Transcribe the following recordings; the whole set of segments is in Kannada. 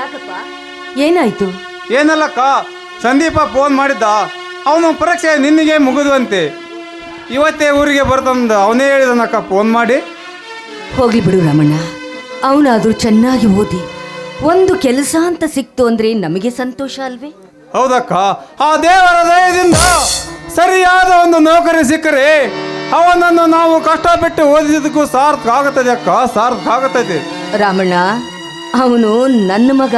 ಯಾಕಪ್ಪ? ಏನಾಯ್ತು? ಏನಲ್ಲಕ್ಕ ಸಂದೀಪ ಫೋನ್ ಮಾಡಿದ್ದ. ಅವನು ಪರೀಕ್ಷೆ ನಿನ್ನಿಗೆ ಮುಗಿದ್ವಂತೆ. ಇವತ್ತೇ ಊರಿಗೆ ಬರ್ತಂದ ಅವನೇ ಹೇಳಿದನಕ್ಕ ಫೋನ್ ಮಾಡಿ. ಹೋಗ್ಲಿ ಬಿಡು ರಮಣ್ಣ. ಅವನಾದ್ರೂ ಚೆನ್ನಾಗಿ ಓದಿ. ಒಂದು ಕೆಲಸ ಅಂತ ಸಿಕ್ತು ಅಂದ್ರೆ ನಮಗೆ ಸಂತೋಷ ಅಲ್ವೇ? ಹೌದಕ್ಕ ಆ ದೇವರ ದಯದಿಂದ ಸರಿಯಾದ ಒಂದು ನೌಕರಿ ಸಿಕ್ಕರೆ ಅವನನ್ನು ನಾವು ಕಷ್ಟಪಟ್ಟು ಓದಿದ್ದಕ್ಕೂ ಸಾರ್ಥಕ ಆಗುತ್ತದೆ ಅಕ್ಕ ಸಾರ್ಥಕ ಆಗುತ್ತದೆ. ರಾಮಣ್ಣ ಅವನು ನನ್ನ ಮಗ.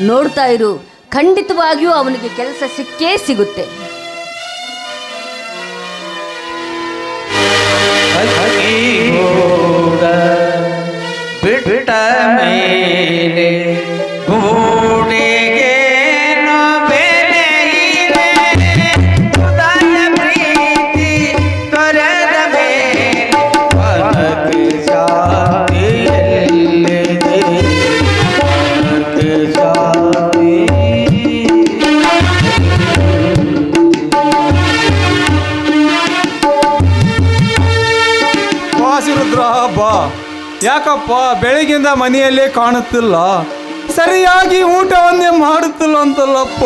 ನೋಡ್ತಾ ಇರು ಖಂಡಿತವಾಗಿಯೂ ಅವನಿಗೆ ಕೆಲಸ ಸಿಕ್ಕೇ ಸಿಗುತ್ತೆ. ಬಿಟ್ಟ ಮೇಲೆ ಯಾಕಪ್ಪ ಬೆಳಗಿಂದ ಮನೆಯಲ್ಲೇ ಕಾಣುತ್ತಿಲ್ಲ. ಸರಿಯಾಗಿ ಊಟವನ್ನೇ ಮಾಡುತ್ತಿಲ್ಲ ಅಂತಲ್ಲಪ್ಪ.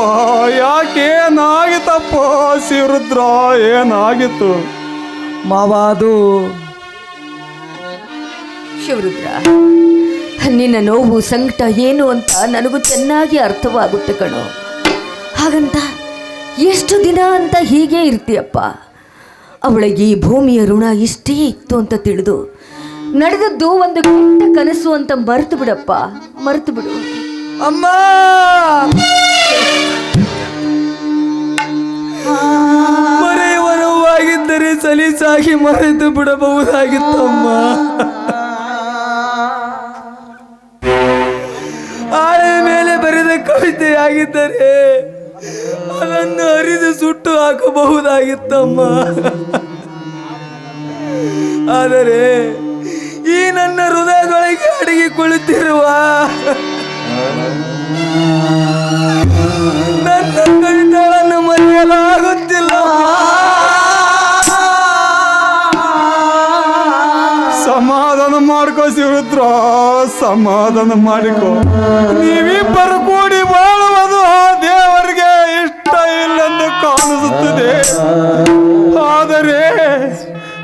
ಯಾಕೆ, ಏನಾಗಿತ್ತಪ್ಪ ಶಿವರುದ್ರ ಏನಾಗಿತ್ತು? ಮಾವ, ಅದು ಶಿವರುದ್ರ ನಿನ್ನ ನೋವು ಸಂಕಟ ಏನು ಅಂತ ನನಗೂ ಚೆನ್ನಾಗಿ ಅರ್ಥವಾಗುತ್ತೆ ಕಣೋ. ಹಾಗಂತ ಎಷ್ಟು ದಿನ ಅಂತ ಹೀಗೆ ಇರ್ತೀಯಪ್ಪ. ಅವಳಿಗೆ ಈ ಭೂಮಿಯ ಋಣ ಇಷ್ಟೇ ಇತ್ತು ಅಂತ ತಿಳಿದು ನಡೆದದ್ದು ಒಂದು ಕೆಟ್ಟ ಕನಸು ಅಂತ ಮರೆತು ಬಿಡಪ್ಪ. ಮರೆತು ಬಿಡು. ಅಮ್ಮ! ಮರೆಯುವರವಾಗಿದ್ದರೆ ಸಲೀಸಾಗಿ ಮರೆತು ಬಿಡಬಹುದಾಗಿತ್ತಮ್ಮ. ಆಳೆ ಮೇಲೆ ಬರೆದ ಕವಿತೆಯಾಗಿದ್ದರೆ ಅದನ್ನು ಅರಿದು ಸುಟ್ಟು ಹಾಕಬಹುದಾಗಿತ್ತಮ್ಮ. ಆದರೆ ಈ ನನ್ನ ಹೃದಯಗಳಿಗೆ ಅಡಗಿ ಕುಳಿತಿರುವ. ನನ್ನ ಕವಿತೆಗಳನ್ನು ಮರೆಯಲಾಗುತ್ತಿಲ್ಲ. ಸಮಾಧಾನ ಮಾಡ್ಕೋ ಶಿವರುದ್ರ, ಸಮಾಧಾನ ಮಾಡಿಕೋ. ನೀವಿಬ್ಬರು ಕೂಡಿ ಬಾಳುವುದು ದೇವರಿಗೆ ಇಷ್ಟ ಇಲ್ಲೆಂದು ಕಾಣಿಸುತ್ತದೆ. ಆದರೆ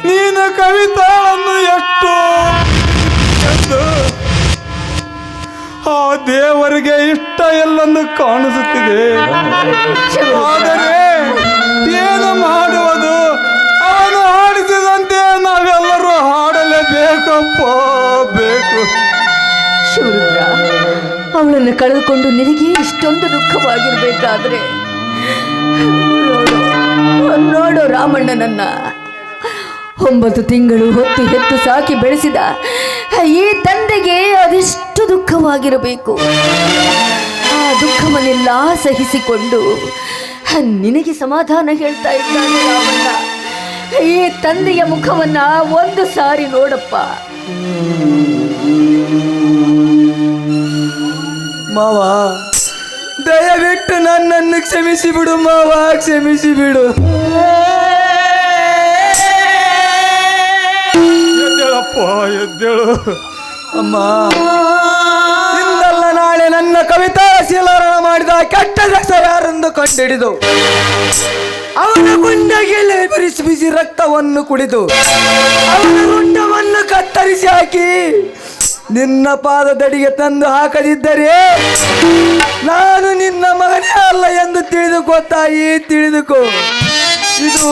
ನೀನು ಕವಿತಾಳನ್ನು ಎಷ್ಟು ಆ ದೇವರಿಗೆ ಇಷ್ಟ ಎಲ್ಲನ್ನು ಕಾಣಿಸುತ್ತಿದೆ. ಆದರೆ ಏನು ಮಾಡುವುದು? ಅವನು ಹಾಡಿಸಿದಂತೆ ನಾವೆಲ್ಲರೂ ಹಾಡಲೇಬೇಕಪ್ಪ, ಬೇಕು. ಶಿವರುದ್ರ ಅವಳನ್ನು ಕಳೆದುಕೊಂಡು ನಿನಗೆ ಇಷ್ಟೊಂದು ದುಃಖವಾಗಿರ್ಬೇಕಾದ್ರೆ ನೋಡು ರಾಮಣ್ಣನನ್ನ. ಒಂಬತ್ತು ತಿಂಗಳು ಹೊತ್ತು ಹೆತ್ತು ಸಾಕಿ ಬೆಳೆಸಿದ ಈ ತಂದೆಗೆ ಅದೆಷ್ಟು ದುಃಖವಾಗಿರಬೇಕು. ಆ ದುಃಖವನ್ನೆಲ್ಲ ಸಹಿಸಿಕೊಂಡು ನಿನಗೆ ಸಮಾಧಾನ ಹೇಳ್ತಾ ಇದ್ದಾನೆ ರಾಮಣ್ಣ. ಈ ತಂದೆಯ ಮುಖವನ್ನ ಒಂದು ಸಾರಿ ನೋಡಪ್ಪ. ಮಾವ, ದಯವಿಟ್ಟು ನನ್ನನ್ನು ಕ್ಷಮಿಸಿ ಬಿಡು ಮಾವ ಕ್ಷಮಿಸಿ ಬಿಡು ಎದ್ದೇಳಪ್ಪ ಎದ್ದೇಳು. ಅಮ್ಮ. ಇಂದಲ್ಲ ನಾಳೆ ನನ್ನ ಕವಿತಾ ಶೀಲರಣ ಮಾಡಿದ ಕೆಟ್ಟ ರಸ ಯಾರೆಂದು ಕಂಡಿಡಿದು? ಅವನ ಗುಂಡಗೆಲೆ ಬಿರಿಸಿ ಬಿಸಿ ರಕ್ತವನ್ನು ಕುಡಿದು, ಅವನ ಗುಂಡವನ್ನು ಕತ್ತರಿಸಿ ಹಾಕಿ, ನಿನ್ನ ಪಾದದಡಿಗೆ ತಂದು ಹಾಕದಿದ್ದರೆ ನಾನು ನಿನ್ನ ಮಗನೇ ಅಲ್ಲ ಎಂದು ತಿಳಿದುಕೋ ತಾಯಿ, ತಿಳಿದುಕೋ. ಇದು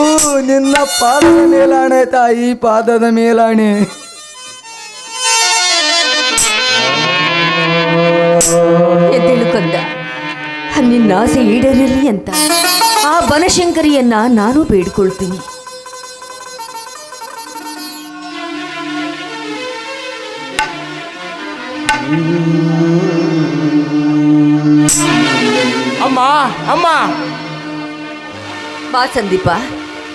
ನಿನ್ನ ಪಾದದ ಮೇಲಾಣೆ ತಾಯಿ, ಪಾದದ ಮೇಲಾಣೆ. ಎದ್ದೇಳುಕೊಂಡ ನಿನ್ನ ಆಸೆ ಈಡೇರಲಿ ಅಂತ. ಆ ಬನಶಂಕರಿಯನ್ನ ನಾನು ಬೇಡ್ಕೊಳ್ತೀನಿ. ಅಮ್ಮ ಅಮ್ಮ. ಬಾ ಸಂದೀಪ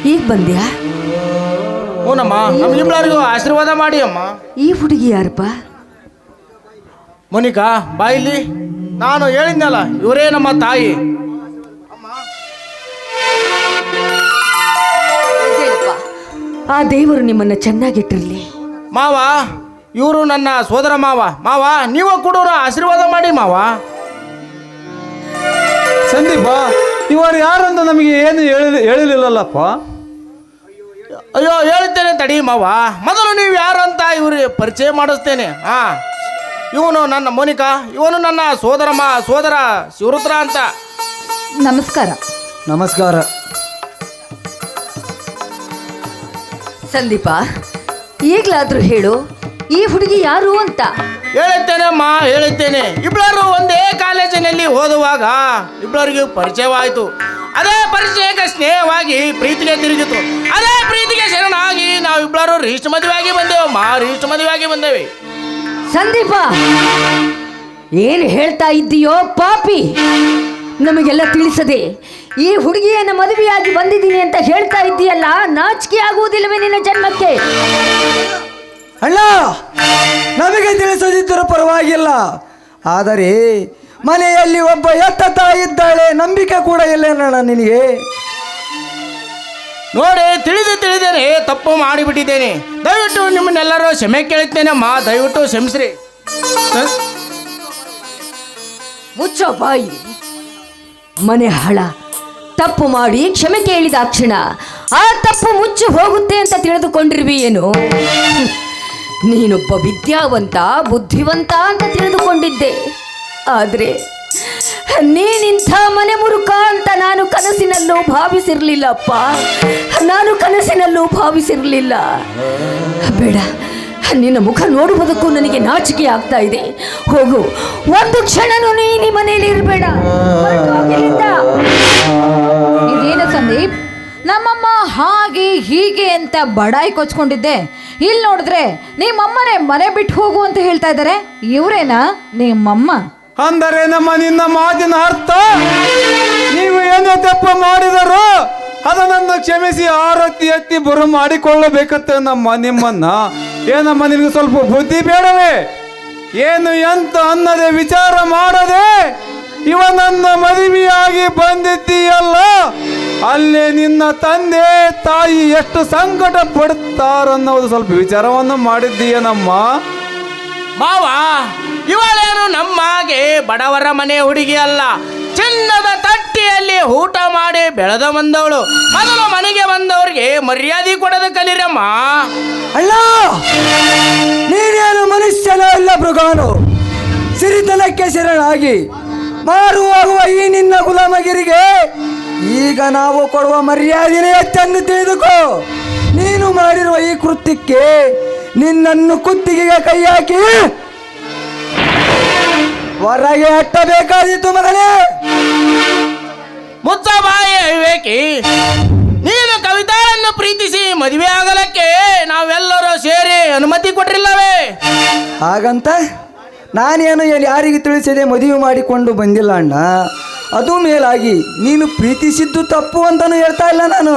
ಈಗ ಬಂದ್ಯಾ? ಹ್ಞೂನಮ್ಮ ಆಶೀರ್ವಾದ ಮಾಡಿ ಅಮ್ಮ. ಈ ಹುಡುಗಿ ಯಾರಪ್ಪ? ಮೋನಿಕಾ ಬಾಯಿಲಿ ನಾನು ಹೇಳಿದ್ನಲ್ಲ ಇವರೇ ನಮ್ಮ ತಾಯಿ. ಆ ದೇವರು ನಿಮ್ಮನ್ನ ಚೆನ್ನಾಗಿಟ್ಟಿರ್ಲಿ. ಮಾವ ಇವರು ನನ್ನ ಸೋದರ ಮಾವ. ಮಾವ ನೀವು ಕೂಡ ಆಶೀರ್ವಾದ ಮಾಡಿ ಮಾವ. ಸಂದೀಪ ಇವರು ಅಂತ ನಮಗೆ ಏನು ಹೇಳಿ ಅಯ್ಯೋ ಹೇಳ್ತೇನೆ ತಡಿ ಮಾವ. ಮೊದಲು ನೀವು ಯಾರು ಅಂತ ಇವ್ರಿಗೆ ಪರಿಚಯ ಮಾಡಿಸ್ತೇನೆ ಹಾ. ಇವನು ನನ್ನ ಮೋನಿಕಾ ಇವನು ನನ್ನ ಸೋದರಮ್ಮ ಮಾ ಸೋದರ ಶಿವರುದ್ರ ಅಂತ. ನಮಸ್ಕಾರ. ನಮಸ್ಕಾರ. ಸಂದೀಪ ಈಗಲಾದ್ರೂ ಹೇಳು ಈ ಹುಡುಗಿ ಯಾರು ಅಂತ? ಹೇಳುತ್ತೇನೆ ಅಮ್ಮ ಹೇಳುತ್ತೇನೆ. ಇಬ್ಬರು ಒಂದೇ ಕಾಲೇಜಿನಲ್ಲಿ ಓದುವಾಗ ಇಬ್ಬರಿಗೂ ಪರಿಚಯವಾಯಿತು. ಅದೇ ಪರಿಚಯಕ್ಕೆ ಸ್ನೇಹವಾಗಿ ಪ್ರೀತಿಗೆ ತಿರುಗಿತು. ಅದೇ ಪ್ರೀತಿಗೆ ಶರಣಾಗಿ ನಾವಿಬ್ಬರು ರಿಜಿಸ್ಟರ್ ಮದುವೆಯಾಗಿ ಬಂದೇವಮ್ಮ ರಿಜಿಸ್ಟರ್ ಮದುವೆಯಾಗಿ ಬಂದೇವೆ. ಸಂದೀಪ, ಏನು ಹೇಳ್ತಾ ಇದ್ದೀಯೋ ಪಾಪಿ? ನಮಗೆಲ್ಲ ತಿಳಿಸದೆ, ಈ ಹುಡುಗಿಯನ್ನು ಮದುವೆಯಾಗಿ ಬಂದಿದ್ದೀನಿ ಅಂತ ಹೇಳ್ತಾ ಇದ್ದೀಯಲ್ಲ, ನಾಚಿಕೆ ಆಗುವುದಿಲ್ಲವೇ ನಿನ್ನ ಜನ್ಮಕ್ಕೆ? ಅಣ್ಣ, ನಮಗೆ ತಿಳಿಸದಿದ್ದರೂ ಪರವಾಗಿಲ್ಲ. ಆದರೆ ಮನೆಯಲ್ಲಿ ಒಬ್ಬ ಎತ್ತ ತಾಯಿ ಇದ್ದಾಳೆ ನಂಬಿಕೆ ಕೂಡ ಇಲ್ಲೇನಣ್ಣ ನಿನಗೆ? ನೋಡಿ, ತಿಳಿದು ತಿಳಿದೇನೆ, ತಪ್ಪು ಮಾಡಿಬಿಟ್ಟಿದ್ದೇನೆ. ದಯವಿಟ್ಟು ನಿಮ್ಮನ್ನೆಲ್ಲರೂ ಕ್ಷಮೆ ಕೇಳುತ್ತೇನೆ ಮಾ ದಯವಿಟ್ಟು ಕ್ಷಮಿಸ್ರಿ. ಮುಚ್ಚ ಬಾಯಿ. ಮನೆ ಹಳ. ತಪ್ಪು ಮಾಡಿ ಕ್ಷಮೆ ಕೇಳಿದ ಕ್ಷಣ, ಆ ತಪ್ಪು ಮುಚ್ಚು ಹೋಗುತ್ತೆ ಅಂತ ತಿಳಿದುಕೊಂಡಿರುವಿ ಏನು. ನೀನೊಬ್ಬ ವಿದ್ಯಾವಂತ, ಬುದ್ಧಿವಂತ ಅಂತ ತಿಳಿದುಕೊಂಡಿದ್ದೆ. ಆದರೆ ನೀನಿಂಥ ಮನೆ ಮುರುಕ ಅಂತ ನಾನು ಕನಸಿನಲ್ಲೂ ಭಾವಿಸಿರ್ಲಿಲ್ಲಪ್ಪ. ನಾನು ಕನಸಿನಲ್ಲೂ ಭಾವಿಸಿರಲಿಲ್ಲ. ಬೇಡ, ನಿನ್ನ ಮುಖ ನೋಡುವುದಕ್ಕೂ ನನಗೆ ನಾಚಿಕೆ ಆಗ್ತಾ ಇದೆ. ಹೋಗು, ಒಂದು ಕ್ಷಣನು ನೀನು ಮನೆಯಲ್ಲಿ ಇರಬೇಡ. ಇದೇನು ಸಂದೀಪ್? ನಮ್ಮಮ್ಮ ಹಾಗೆ ಹೀಗೆ ಅಂತ ಬಡಾಯಿ ಕೊಚ್ಕೊಂಡಿದ್ದೆ. ಇಲ್ಲಿ ನೋಡಿದ್ರೆ ನಿಮ್ಮಮ್ಮನೇ ಮನೆ ಬಿಟ್ಟು ಹೋಗು ಅಂತ ಹೇಳ್ತಾ ಇದ್ದಾರೆ. ಇವರೇನಾ? ನಿಮ್ಮಮ್ಮ? ಅಂದರೆ ನಮ್ಮ ನಿನ್ನ ಮಾತಿನ ಅರ್ಥ. ನೀವು ಏನೇ ತಪ್ಪು ಮಾಡಿದರು ಅದನ್ನು ಕ್ಷಮಿಸಿ ಆರತಿ ಎತ್ತಿ ಬರು ಮಾಡಿಕೊಳ್ಳಬೇಕತ್ತೆ ನಮ್ಮ ನಿಮ್ಮನ್ನ. ಏನಮ್ಮ ನಿನಗೆ ಸ್ವಲ್ಪ ಬುದ್ಧಿ ಬೇಡವೇ. ಏನು ಎಂತ ಅನ್ನದೆ ವಿಚಾರ ಮಾಡದೆ ಇವನನ್ನ ಮದುವೆಯಾಗಿ ಬಂದಿದ್ದೀಯಲ್ಲ. ಅಲ್ಲಿ ನಿನ್ನ ತಂದೆ, ತಾಯಿ ಎಷ್ಟು ಸಂಕಟ ಪಡುತ್ತಾರನ್ನೋದು ಸ್ವಲ್ಪ ವಿಚಾರವನ್ನು ಮಾಡಿದ್ದೀಯ ನಮ್ಮ ಮಾವ ಇವಳೇನು ನಮ್ಮಾಗೆ ಬಡವರ ಮನೆ ಹುಡುಗಿ ಅಲ್ಲ. ಚಿನ್ನದ ತಟ್ಟಿಯಲ್ಲಿ ಊಟ ಮಾಡಿ ಬೆಳೆದ ಬಂದವಳು. ಮೊದಲು ಮನೆಗೆ ಬಂದವರಿಗೆ ಮರ್ಯಾದೆ ಕೊಡದ ಕಲಿರಮ್ಮ. ಅಲ್ಲ, ನೀನೇನು ಮನುಷ್ಯನ ಅಲ್ಲ ಮೃಗಾನು? ಸಿರಿತನಕ್ಕೆ ಶರಣಾಗಿ ಮಾರುವಾಗುವ ಈ ನಿನ್ನ ಗುಲಾಮಗಿರಿಗೆ ಈಗ ನಾವು ಕೊಡುವ ಮರ್ಯಾದೆನೇ ಹೆಚ್ಚೆಂದು ತಿಳಿದುಕೋ. ನೀನು ಮಾಡಿರುವ ಈ ಕೃತ್ಯಕ್ಕೆ ನಿನ್ನನ್ನು ಕುತ್ತಿಗೆಗೆ ಕೈ ಹಾಕಿ ಹೊರಗೆ ಅಟ್ಟಬೇಕಾದೀತು ಮಗನೇ ಮುಚ್ಚ ಬಾಯಿ ವಿವೇಕಿ ನೀನು ಕವಿತಾಳನ್ನು ಪ್ರೀತಿಸಿ ಮದುವೆ ಆಗಲಕ್ಕೆ ನಾವೆಲ್ಲರೂ ಸೇರಿ ಅನುಮತಿ ಕೊಟ್ಟಿಲ್ಲವೇ? ಹಾಗಂತ ನಾನೇನು ಎಲ್ಲಿ ಯಾರಿಗೆ ತಿಳಿಸದೆ ಮದುವೆ ಮಾಡಿಕೊಂಡು ಬಂದಿಲ್ಲ ಅಣ್ಣ. ಅದು ಮೇಲಾಗಿ ನೀನು ಪ್ರೀತಿಸಿದ್ದು ತಪ್ಪು ಅಂತಲೂ ಹೇಳ್ತಾ ಇಲ್ಲ ನಾನು.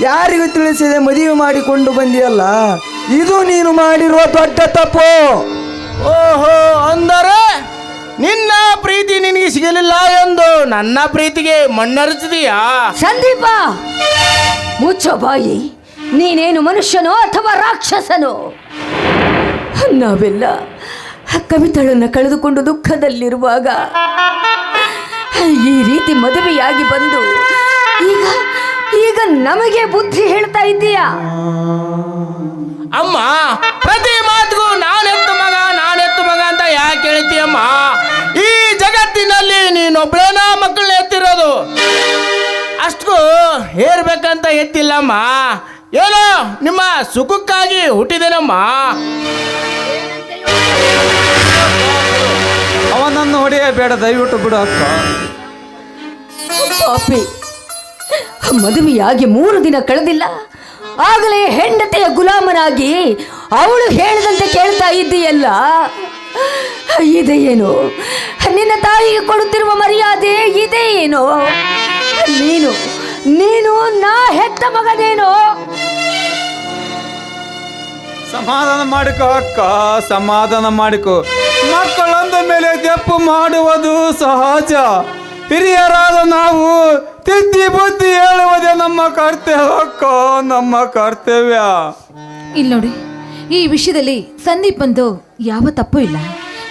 ಯಾರಿಗೂ ತಿಳಿಸದೆ ಮದುವೆ ಮಾಡಿಕೊಂಡು ಬಂದಿಯಲ್ಲ ಇದು ನೀನು ಮಾಡಿರುವ ದೊಡ್ಡ ತಪ್ಪು. ಓಹೋ ಅಂದರೆ? ನಿನ್ನ ಪ್ರೀತಿ ನಿನಗೆ ಸಿಗಲಿಲ್ಲ ಎಂದು ನನ್ನ ಪ್ರೀತಿಗೆ ಮಣ್ಣರಿಸಿದೀಯಾ? ಸಂದೀಪ ಮುಚ್ಚೋ ಬಾಯಿ. ನೀನೇನು ಮನುಷ್ಯನೋ ಅಥವಾ ರಾಕ್ಷಸನೋ? ನಾವೆಲ್ಲ ಕವಿತಳನ್ನು ಕಳೆದುಕೊಂಡು ದುಃಖದಲ್ಲಿರುವಾಗ ಈ ರೀತಿ ಮದುವೆಯಾಗಿ ಬಂದು ಈಗ ಈಗ ನಮಗೆ ಬುದ್ಧಿ ಹೇಳ್ತಾ ಇದ್ದೀಯಾ? ಅಮ್ಮ ಹೇಳ್ತೀಯಮ್ಮ ಈ ಜಗತ್ತಿನಲ್ಲಿ ನೀನೊಬ್ಳೇನ ಮಕ್ಕಳನ್ನ ಎತ್ತಿರೋದು ಅಷ್ಟು ಹೇರ್ಬೇಕಂತ ಎತ್ತಿಲ್ಲಮ್ಮ ಏನೋ ನಿಮ್ಮ ಸುಖಕ್ಕಾಗಿ ಹುಟ್ಟಿದೇನಮ್ಮ. ಅವನನ್ನು ಹೊಡೆಯಬೇಡ ದಯವಿಟ್ಟು ಬಿಡು ಅಕ್ಕ. ಪಾಪಿ ಮದುವೆಯಾಗಿ ಮೂರು ದಿನ ಕಳೆದಿಲ್ಲ. ಆಗಲೇ ಹೆಂಡತಿಯ ಗುಲಾಮನಾಗಿ ಅವಳು ಹೇಳಿದಂತೆ ಕೇಳ್ತಾ ಇದ್ದೀಯಲ್ಲ. ಇದೇನು ನಿನ್ನ ತಾಯಿಗೆ ಕೊಡುತ್ತಿರುವ ಮರ್ಯಾದೆ ಇದೆ ಏನು? ನೀನು ನೀನು ನಾ ಹೆತ್ತ ಮಗನೇನೋ? ಸಮಾಧಾನ ಮಾಡಿಕೋ ಅಕ್ಕ ಸಮಾಧಾನ ಮಾಡಿಕೋ. ಮಕ್ಕಳಂದ ಮೇಲೆ ತೆಪ್ಪು ಮಾಡುವುದು ಸಹಜ. ಹಿರಿಯರಾದ ನಾವು ತಿದ್ದಿ ಬುದ್ಧಿ ಹೇಳುವುದೇ ನಮ್ಮ ಕರ್ತವ್ಯ ಅಕ್ಕ ನಮ್ಮ ಕರ್ತವ್ಯ. ಇಲ್ಲ ನೋಡಿ ಈ ವಿಷಯದಲ್ಲಿ ಸಂದೀಪ್ ಬಂದು ಯಾವ ತಪ್ಪು ಇಲ್ಲ.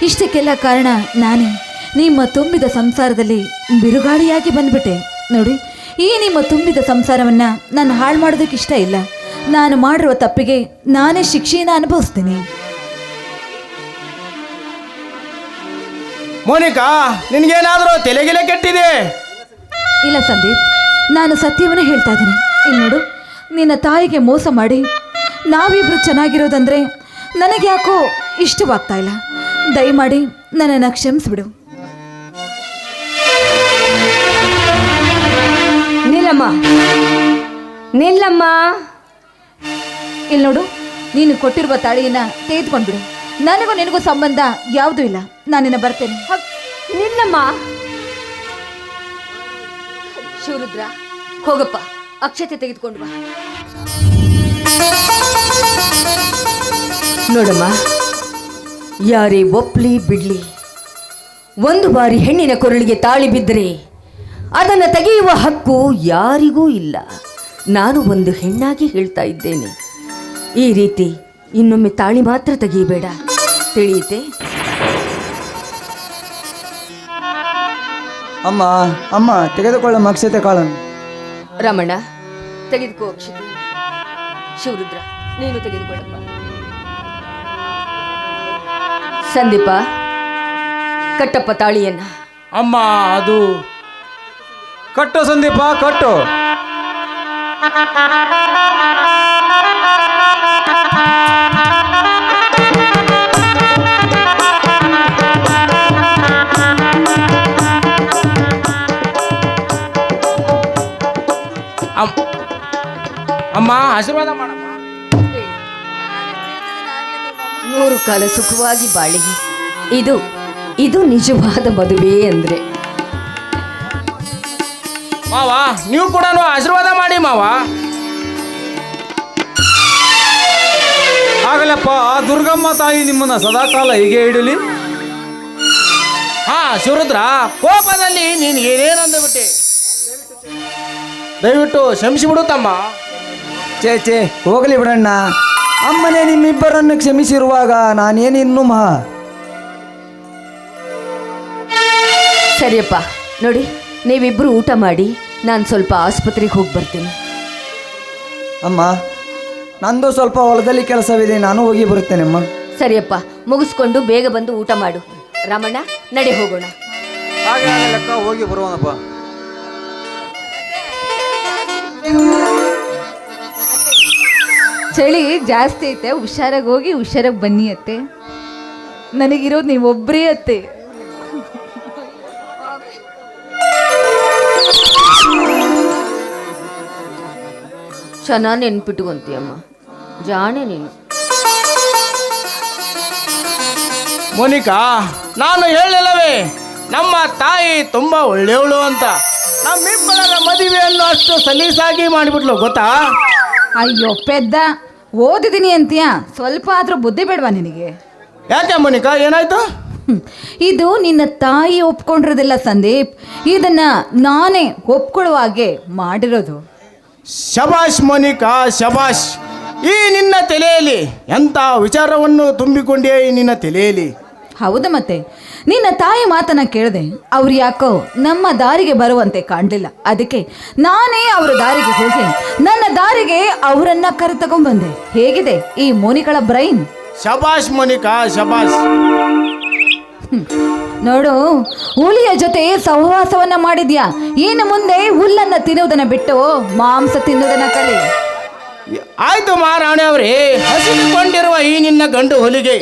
ಇಷ್ಟಕ್ಕೆಲ್ಲ ಕಾರಣ ನಾನೇ. ನಿಮ್ಮ ತುಂಬಿದ ಸಂಸಾರದಲ್ಲಿ ಬಿರುಗಾಳಿಯಾಗಿ ಬಂದ್ಬಿಟ್ಟೆ. ನೋಡಿ ಈ ನಿಮ್ಮ ತುಂಬಿದ ಸಂಸಾರವನ್ನು ನಾನು ಹಾಳು ಮಾಡೋದಕ್ಕೆ ಇಷ್ಟ ಇಲ್ಲ. ನಾನು ಮಾಡಿರುವ ತಪ್ಪಿಗೆ ನಾನೇ ಶಿಕ್ಷೆಯನ್ನು ಅನುಭವಿಸ್ತೀನಿ. ಮೋನಿಕಾ ನಿನಗೇನಾದರೂ ತೆಲೆಗೆಲೆ ಕೆಟ್ಟಿದೆ? ಇಲ್ಲ ಸಂದೀಪ್ ನಾನು ಸತ್ಯವನ್ನೇ ಹೇಳ್ತಾ ಇದ್ದೀನಿ. ಇಲ್ಲಿ ನೋಡು ನಿನ್ನ ತಾಯಿಗೆ ಮೋಸ ಮಾಡಿ ನಾವಿಬ್ರು ಚೆನ್ನಾಗಿರೋದಂದ್ರೆ ನನಗೆ ಯಾಕೋ ಇಷ್ಟವಾಗ್ತಾ ಇಲ್ಲ. ದಯಮಾಡಿ ನನ್ನನ್ನು ಕ್ಷಮಿಸ್ಬಿಡು. ನಿಲ್ಲಮ್ಮ. ನಿಲ್ಲಮ್ಮ. ಇಲ್ಲಿ ನೋಡು ನೀನು ಕೊಟ್ಟಿರುವ ತಾಳಿಯನ್ನ ತೆಗೆದುಕೊಂಡ್ಬಿಡು. ನನಗೂ ನಿನಗೂ ಸಂಬಂಧ ಯಾವುದೂ ಇಲ್ಲ. ನಾನಿನ್ನ ಬರ್ತೇನೆ. ನಿಲ್ಲಮ್ಮ. ಶಿವರುದ್ರ ಹೋಗಪ್ಪ. ಅಕ್ಷತೆ ತೆಗೆದುಕೊಂಡು ಬಾ. ನೋಡಮ್ಮ ಯಾರೇ ಒಪ್ಲಿ ಬಿಡ್ಲಿ. ಒಂದು ಬಾರಿ ಹೆಣ್ಣಿನ ಕೊರಳಿಗೆ ತಾಳಿ ಬಿದ್ದರೆ ಅದನ್ನು ತೆಗೆಯುವ ಹಕ್ಕು ಯಾರಿಗೂ ಇಲ್ಲ. ನಾನು ಒಂದು ಹೆಣ್ಣಾಗಿ ಹೇಳ್ತಾ ಇದ್ದೇನೆ. ಈ ರೀತಿ ಇನ್ನೊಮ್ಮೆ ತಾಳಿ ಮಾತ್ರ ತೆಗೆಯಬೇಡ. ತಿಳಿಯುತ್ತೆ? ಅಮ್ಮ ಅಮ್ಮ ತೆಗೆದುಕೊಳ್ಳ ಮಕ್ಷತೆ ಕಾಳನ್ನು. ರಮಣ ತೆಗೆದುಕೋ ಅಕ್ಷತೆ. ಶಿವರುದ್ರ ನೀನು ತೆಗೆದುಕೊಳ್ಳಪ್ಪ ಸಂದೀಪ ಕಟ್ಟಪ್ಪ ತಾಳಿಯನ್ನ. ಅಮ್ಮ ಅದು ಕಟ್ಟು ಸಂದೀಪ ಕಟ್ಟು. ಅಮ್ಮ ಆಶೀರ್ವಾದ ಮಾಡಮ್ಮ. ನೂರು ಕಾಲ ಸುಖವಾಗಿ ಬಾಳಿ. ಇದು ಇದು ನಿಜವಾದ ಮದುವೆ ಅಂದ್ರೆ. ಮಾವ ನೀವು ಕೂಡ ಆಶೀರ್ವಾದ ಮಾಡಿ ಮಾವ. ಆಗಲಪ್ಪ ಆ ದುರ್ಗಮ್ಮ ತಾಯಿ ನಿಮ್ಮನ್ನ ಸದಾಕಾಲ ಹೀಗೆ ಇಡಲಿ? ಹಾ ಶಿವರುದ್ರ ಕೋಪದಲ್ಲಿ ನೀನು ಏನೇನು ಅಂದ್ಬಿಟ್ಟೆ ದಯವಿಟ್ಟು ಕ್ಷಮಿಸಿಬಿಡು ತಮ್ಮ. ಚೇ ಚೇ ಹೋಗಲಿ ಬಿಡಣ್ಣ. ಅಮ್ಮನೇ ನಿಮ್ಮಿಬ್ಬರನ್ನು ಕ್ಷಮಿಸಿರುವಾಗ ನಾನೇನಿನ್ನು ಮಹಾ? ಸರಿಯಪ್ಪ ನೋಡಿ ನೀವಿಬ್ರು ಊಟ ಮಾಡಿ ನಾನು ಸ್ವಲ್ಪ ಆಸ್ಪತ್ರೆಗೆ ಹೋಗಿ ಬರ್ತೀನಿ. ಅಮ್ಮ ನಂದು ಸ್ವಲ್ಪ ಹೊಲದಲ್ಲಿ ಕೆಲಸವಿದೆ ನಾನು ಹೋಗಿ ಬರುತ್ತೇನೆ ಅಮ್ಮ. ಸರಿಯಪ್ಪ ಮುಗಿಸ್ಕೊಂಡು ಬೇಗ ಬಂದು ಊಟ ಮಾಡು. ರಮಣ ನಡೆ ಹೋಗೋಣ. ಹಾಗೆ ಆಗಲಕ್ಕ ಹೋಗಿ ಬರುವನಪ್ಪ ಚಳಿ ಜಾಸ್ತಿ ಐತೆ ಹುಷಾರಾಗಿ ಹೋಗಿ ಹುಷಾರಾಗಿ ಬನ್ನಿ ಅತ್ತೆ. ನನಗಿರೋದು ನೀವೊಬ್ಬರೇ ಅತ್ತೆ. ಚೆನ್ನಾಗಿ ನೆನ್ಪಿಟ್ಕೊಂತೀಯಮ್ಮ ಜಾಣೆ ನೀನು. ಮೋನಿಕಾ ನಾನು ಹೇಳಲ್ಲವೇ ನಮ್ಮ ತಾಯಿ ತುಂಬ ಒಳ್ಳೆಯವಳು ಅಂತ. ನಮ್ಮಿಬ್ಬರ ಮದುವೆಯನ್ನು ಅಷ್ಟು ಸಲೀಸಾಗಿ ಮಾಡಿಬಿಟ್ಲು ಗೊತ್ತಾ? ಅಯ್ಯೋ ಪೆದ್ದ ಓದಿದ್ದೀನಿ ಅಂತೀಯ? ಸ್ವಲ್ಪ ಆದರೂ ಬುದ್ಧಿ ಬೇಡವಾ ನಿನಗೆ? ಯಾಕೆ ಮೋನಿಕಾ ಏನಾಯ್ತು? ಹ್ಮ್. ಇದು ನಿನ್ನ ತಾಯಿ ಒಪ್ಕೊಂಡಿರೋದಿಲ್ಲ ಸಂದೀಪ್. ಇದನ್ನ ನಾನೇ ಒಪ್ಕೊಳ್ಳುವ ಹಾಗೆ ಮಾಡಿರೋದು. ಶಬಾಷ್ ಮೋನಿಕಾ ಶಬಾಷ್. ಈ ನಿನ್ನ ತಲೆಯಲ್ಲಿ ಎಂಥ ವಿಚಾರವನ್ನು ತುಂಬಿಕೊಂಡೇ ಈ ನಿನ್ನ ತಲೆಯಲ್ಲಿ? ಹೌದು ಮತ್ತೆ. ನಿನ್ನ ತಾಯಿ ಮಾತನ್ನ ಕೇಳಿದೆ ಅವ್ರು ಯಾಕೋ ನಮ್ಮ ದಾರಿಗೆ ಬರುವಂತೆ ಕಾಣಲಿಲ್ಲ. ಅದಕ್ಕೆ ನಾನೇ ಅವರ ದಾರಿಗೆ ಹೋಗಿ ನನ್ನ ದಾರಿಗೆ ಅವರನ್ನ ಕರೆ ತಗೊಂಡ್ಬಂದೆ. ಹೇಗಿದೆ ಈ ಮೋನಿಕಳ ಬ್ರೈನ್? ಶಬಾಷ್ ಮೋನಿಕಾ ಶಬಾಷ್. ನೋಡು ಹುಲಿಯ ಜೊತೆ ಸಹವಾಸವನ್ನ ಮಾಡಿದ್ಯಾ? ಇನ್ನು ಮುಂದೆ ಹುಲ್ಲನ್ನ ತಿನ್ನುವುದನ್ನ ಬಿಟ್ಟು ಮಾಂಸ ತಿನ್ನುವುದನ್ನ ಕಲಿ. ಆಯ್ತು ಮಹಾರಾಣಿ ಅವರೇ ಹಸಿದುಕೊಂಡಿರುವ ಈ ನಿನ್ನ ಗಂಡು ಹೊಲಿಗೆ.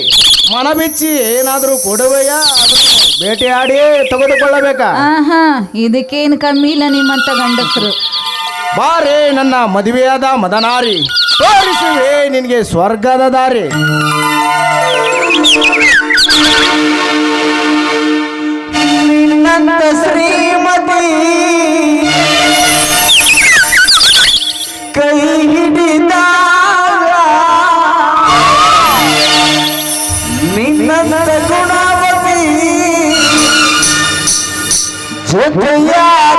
ಮನ ಬಿಚ್ಚಿ ಏನಾದರೂ ಕೊಡುವೆಯಾ? ಭೇಟಿಯಾಡಿ ತೆಗೆದುಕೊಳ್ಳಬೇಕಾ? ಆಹಾ ಇದಕ್ಕೇನು ಕಮ್ಮಿ ಇಲ್ಲ ನಿಮ್ಮಂತ ಗಂಡಸರು. ಬಾರೆ ನನ್ನ ಮದುವೆಯಾದ ಮದನಾರಿ ತೋರಿಸುವೆ ನಿನಗೆ ಸ್ವರ್ಗದ ದಾರಿ. ನಿನ್ನಂತ ಶ್ರೀಮತಿ ಕೈ ಹಿಡಿದ ನಿನ್ನ ಗುಣವತಿ ಜೊತೆಯಾದಾಗ